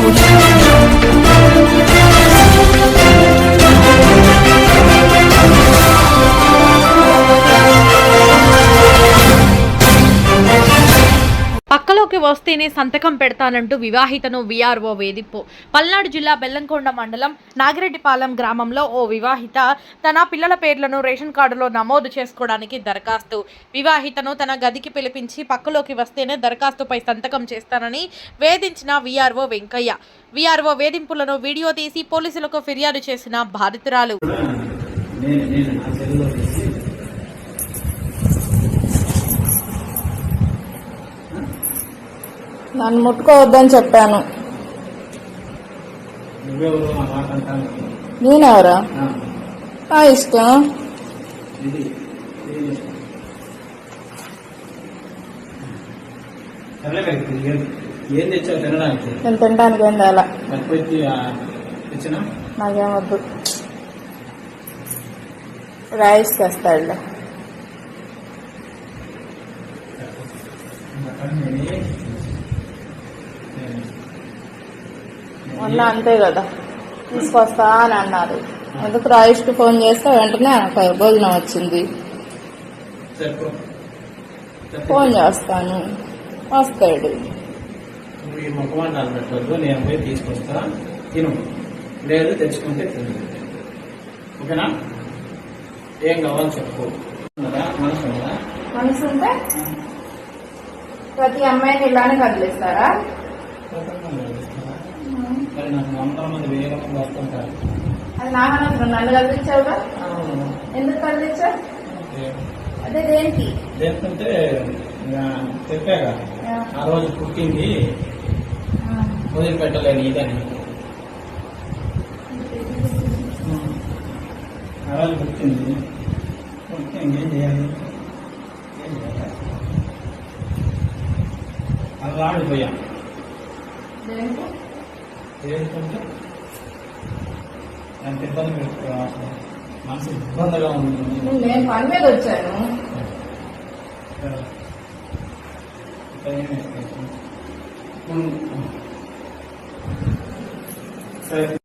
Saúde. పక్కలోకి వస్తేనే సంతకం పెడతానంటూ వివాహితను వీఆర్ఓ వేధింపు. పల్నాడు జిల్లా బెల్లంకొండ మండలం నాగిరెడ్డిపాలెం గ్రామంలో ఓ వివాహిత తన పిల్లల పేర్లను రేషన్ కార్డులో నమోదు చేసుకోవడానికి దరఖాస్తు. వివాహితను తన గదికి పిలిపించి పక్కలోకి వస్తేనే దరఖాస్తుపై సంతకం చేస్తానని వేధించిన వీఆర్ఓ వెంకయ్య. వీఆర్ఓ వేధింపులను వీడియో తీసి పోలీసులకు ఫిర్యాదు చేసిన బాధితురాలు నేను నేను నా సెల్లో తీసి నన్ను ముట్టుకోవద్దని చెప్పాను. నేనెవరా? నా ఇష్టం. ఏం తెచ్చావు తినడానికి? నేను తినడానికి ఏం తేలా. తెచ్చిన? నాకేమొద్దు రైస్ తెస్తాడులే మొన్న అంతే కదా. తీసుకొస్తా అని అన్నారు. ఎందుకు రాయిష్కి ఫోన్ చేస్తే వెంటనే భోజనం వచ్చింది. ఫోన్ చేస్తాను. వస్తాడు. ఈ నేను పోయి తీసుకొస్తా. తిను. లేదు తెచ్చుకుంటే తిను. ఓకేనా? ఏం కావాలో చెప్పు? మనసు మనసు ఉంటే ప్రతి అమ్మాయిని ఇలానే కదిలిస్తారా? అది నా మనసు నన్ను కదిలించావుగా? ఎందుకు కదిలించావు? అదే దేనికి? లేకుంటే చెప్పాగా. ఆ. రోజు పుట్టింది. వదిలిపెట్టలేని ఇదని. ఆ రోజు పుట్టింది. పుట్టింది ఏం చేయాలి? అలా ఆడిపోయాం ఏంటంటే ఎంత ఇబ్బంది పెట్టుకోవాలి మనసు ఇబ్బందిగా ఉంది. నేను పని మీద వచ్చాను. సరే.